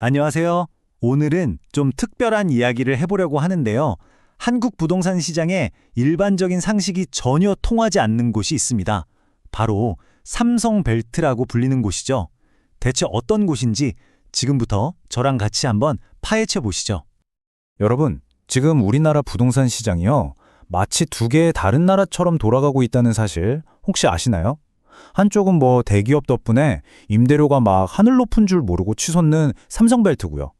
안녕하세요. 오늘은 좀 특별한 이야기를 해보려고 하는데요. 한국 부동산 시장에 일반적인 상식이 전혀 통하지 않는 곳이 있습니다. 바로 삼성벨트라고 불리는 곳이죠. 대체 어떤 곳인지 지금부터 저랑 같이 한번 파헤쳐 보시죠. 여러분, 지금 우리나라 부동산 시장이요. 마치 두 개의 다른 나라처럼 돌아가고 있다는 사실 혹시 아시나요? 한쪽은 뭐 대기업 덕분에 임대료가 막 하늘 높은 줄 모르고 치솟는 삼성벨트고요.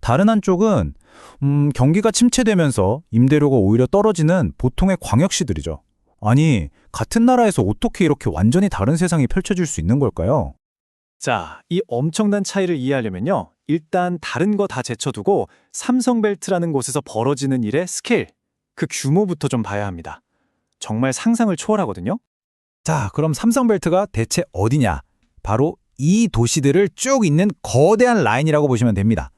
다른 한쪽은 음, 경기가 침체되면서 임대료가 오히려 떨어지는 보통의 광역시들이죠. 아니, 같은 나라에서 어떻게 이렇게 완전히 다른 세상이 펼쳐질 수 있는 걸까요? 자, 이 엄청난 차이를 이해하려면요. 일단 다른 거 다 제쳐두고 삼성벨트라는 곳에서 벌어지는 일의 스케일, 그 규모부터 좀 봐야 합니다. 정말 상상을 초월하거든요. 자, 그럼 삼성벨트가 대체 어디냐? 바로 이 도시들을 쭉 잇는 거대한 라인이라고 보시면 됩니다.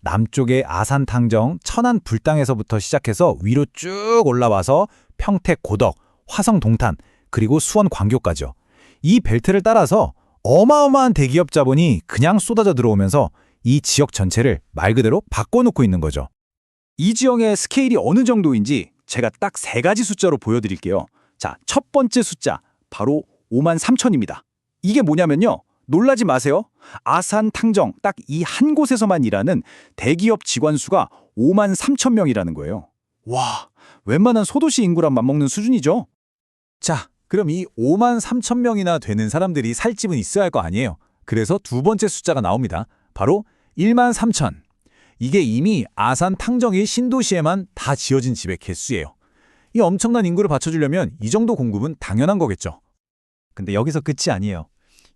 남쪽의 아산 탕정, 천안 불당에서부터 시작해서 위로 쭉 올라와서 평택 고덕, 화성 동탄, 그리고 수원 광교까지요. 이 벨트를 따라서 어마어마한 대기업 자본이 그냥 쏟아져 들어오면서 이 지역 전체를 말 그대로 바꿔놓고 있는 거죠. 이 지역의 스케일이 어느 정도인지 제가 딱 세 가지 숫자로 보여드릴게요. 자, 첫 번째 숫자, 바로 5만 3천입니다. 이게 뭐냐면요. 놀라지 마세요. 아산 탕정 딱 이 한 곳에서만 일하는 대기업 직원 수가 5만 3천 명이라는 거예요. 와, 웬만한 소도시 인구랑 맞먹는 수준이죠. 자, 그럼 이 5만 3천 명이나 되는 사람들이 살 집은 있어야 할 거 아니에요. 그래서 두 번째 숫자가 나옵니다. 바로 1만 3천. 이게 이미 아산 탕정이 신도시에만 다 지어진 집의 개수예요. 이 엄청난 인구를 받쳐주려면 이 정도 공급은 당연한 거겠죠. 근데 여기서 끝이 아니에요.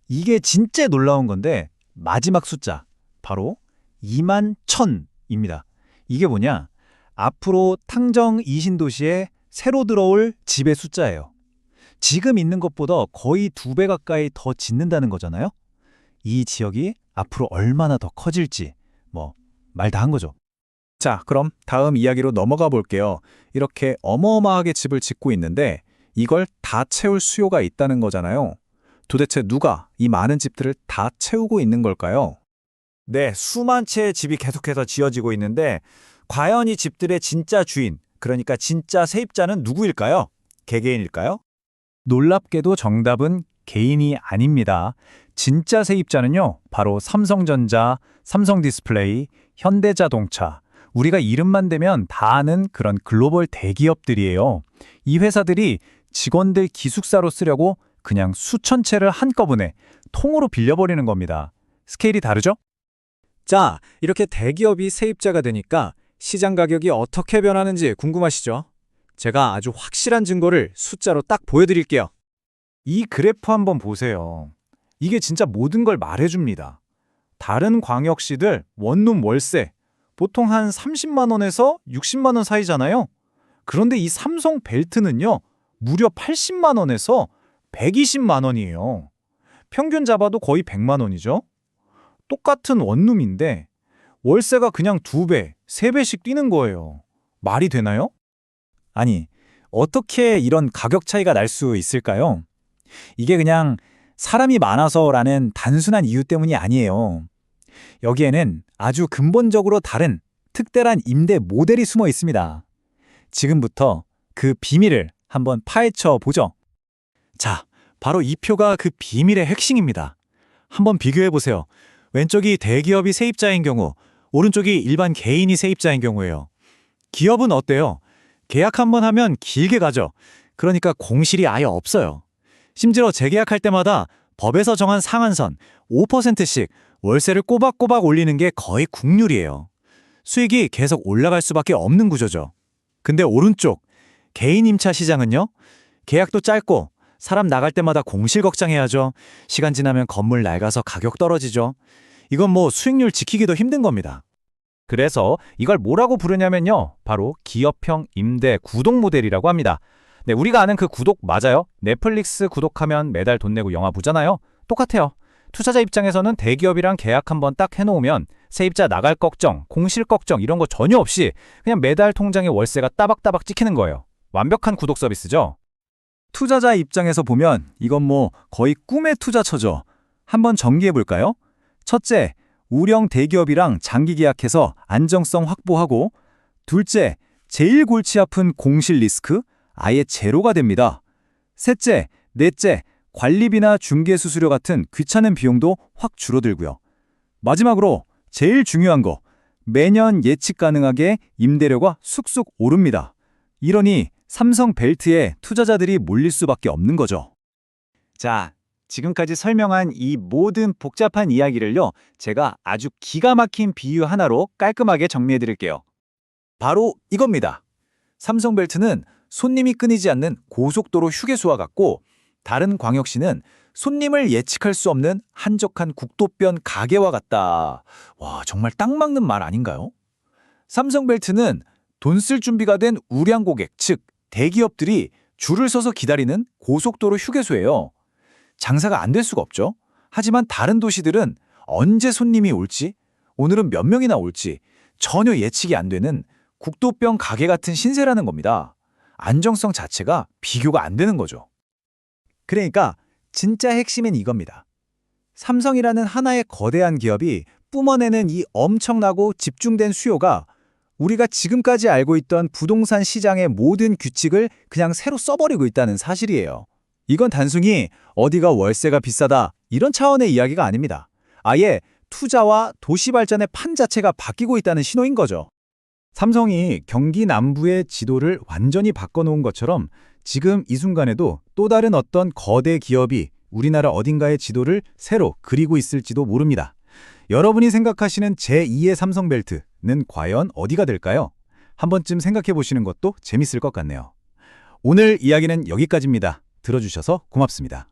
이게 진짜 놀라운 건데 마지막 숫자 바로 2만 1000입니다. 이게 뭐냐? 앞으로 탕정 이신도시에 새로 들어올 집의 숫자예요. 지금 있는 것보다 거의 두 배 가까이 더 짓는다는 거잖아요. 이 지역이 앞으로 얼마나 더 커질지 뭐 말 다 한 거죠. 자, 그럼 다음 이야기로 넘어가 볼게요. 이렇게 어마어마하게 집을 짓고 있는데 이걸 다 채울 수요가 있다는 거잖아요. 도대체 누가 이 많은 집들을 다 채우고 있는 걸까요? 네, 수만 채의 집이 계속해서 지어지고 있는데 과연 이 집들의 진짜 주인, 그러니까 진짜 세입자는 누구일까요? 개개인일까요? 놀랍게도 정답은 개인이 아닙니다. 진짜 세입자는요, 바로 삼성전자, 삼성디스플레이, 현대자동차, 우리가 이름만 대면 다 아는 그런 글로벌 대기업들이에요. 이 회사들이 직원들 기숙사로 쓰려고 그냥 수천 채를 한꺼번에 통으로 빌려버리는 겁니다. 스케일이 다르죠? 자, 이렇게 대기업이 세입자가 되니까 시장 가격이 어떻게 변하는지 궁금하시죠? 제가 아주 확실한 증거를 숫자로 딱 보여드릴게요. 이 그래프 한번 보세요. 이게 진짜 모든 걸 말해줍니다. 다른 광역시들 원룸 월세 보통 한 30만 원에서 60만 원 사이잖아요. 그런데 이 삼성 벨트는요. 무려 80만 원에서 120만 원이에요. 평균 잡아도 거의 100만 원이죠. 똑같은 원룸인데 월세가 그냥 두 배, 세 배씩 뛰는 거예요. 말이 되나요? 아니, 어떻게 이런 가격 차이가 날 수 있을까요? 이게 그냥 사람이 많아서라는 단순한 이유 때문이 아니에요. 여기에는 아주 근본적으로 다른 특별한 임대 모델이 숨어 있습니다. 지금부터 그 비밀을 한번 파헤쳐 보죠. 자, 바로 이 표가 그 비밀의 핵심입니다. 한번 비교해 보세요. 왼쪽이 대기업이 세입자인 경우, 오른쪽이 일반 개인이 세입자인 경우예요. 기업은 어때요? 계약 한번 하면 길게 가죠. 그러니까 공실이 아예 없어요. 심지어 재계약할 때마다 법에서 정한 상한선 5%씩 월세를 꼬박꼬박 올리는 게 거의 국률이에요. 수익이 계속 올라갈 수밖에 없는 구조죠. 근데 오른쪽 개인 임차 시장은요. 계약도 짧고 사람 나갈 때마다 공실 걱정해야죠. 시간 지나면 건물 낡아서 가격 떨어지죠. 이건 뭐 수익률 지키기도 힘든 겁니다. 그래서 이걸 뭐라고 부르냐면요. 바로 기업형 임대 구독 모델이라고 합니다. 네, 우리가 아는 그 구독 맞아요. 넷플릭스 구독하면 매달 돈 내고 영화 보잖아요. 똑같아요. 투자자 입장에서는 대기업이랑 계약 한번 딱 해놓으면 세입자 나갈 걱정, 공실 걱정 이런 거 전혀 없이 그냥 매달 통장에 월세가 따박따박 찍히는 거예요. 완벽한 구독 서비스죠. 투자자 입장에서 보면 이건 뭐 거의 꿈의 투자처죠. 한번 정리해 볼까요? 첫째, 우령 대기업이랑 장기 계약해서 안정성 확보하고 둘째, 제일 골치 아픈 공실 리스크 아예 제로가 됩니다. 셋째, 넷째, 관리비나 중개 수수료 같은 귀찮은 비용도 확 줄어들고요. 마지막으로 제일 중요한 거, 매년 예측 가능하게 임대료가 쑥쑥 오릅니다. 이러니 삼성 벨트에 투자자들이 몰릴 수밖에 없는 거죠. 자, 지금까지 설명한 이 모든 복잡한 이야기를요, 제가 아주 기가 막힌 비유 하나로 깔끔하게 정리해 드릴게요. 바로 이겁니다. 삼성벨트는 손님이 끊이지 않는 고속도로 휴게소와 같고 다른 광역시는 손님을 예측할 수 없는 한적한 국도변 가게와 같다. 와, 정말 딱 맞는 말 아닌가요? 삼성벨트는 돈 쓸 준비가 된 우량 고객, 즉 대기업들이 줄을 서서 기다리는 고속도로 휴게소예요. 장사가 안 될 수가 없죠. 하지만 다른 도시들은 언제 손님이 올지, 오늘은 몇 명이나 올지 전혀 예측이 안 되는 국도병 가게 같은 신세라는 겁니다. 안정성 자체가 비교가 안 되는 거죠. 그러니까 진짜 핵심은 이겁니다. 삼성이라는 하나의 거대한 기업이 뿜어내는 이 엄청나고 집중된 수요가 우리가 지금까지 알고 있던 부동산 시장의 모든 규칙을 그냥 새로 써버리고 있다는 사실이에요. 이건 단순히 어디가 월세가 비싸다 이런 차원의 이야기가 아닙니다. 아예 투자와 도시 발전의 판 자체가 바뀌고 있다는 신호인 거죠. 삼성이 경기 남부의 지도를 완전히 바꿔놓은 것처럼 지금 이 순간에도 또 다른 어떤 거대 기업이 우리나라 어딘가의 지도를 새로 그리고 있을지도 모릅니다. 여러분이 생각하시는 제2의 삼성벨트는 과연 어디가 될까요? 한 번쯤 생각해 보시는 것도 재밌을 것 같네요. 오늘 이야기는 여기까지입니다. 들어주셔서 고맙습니다.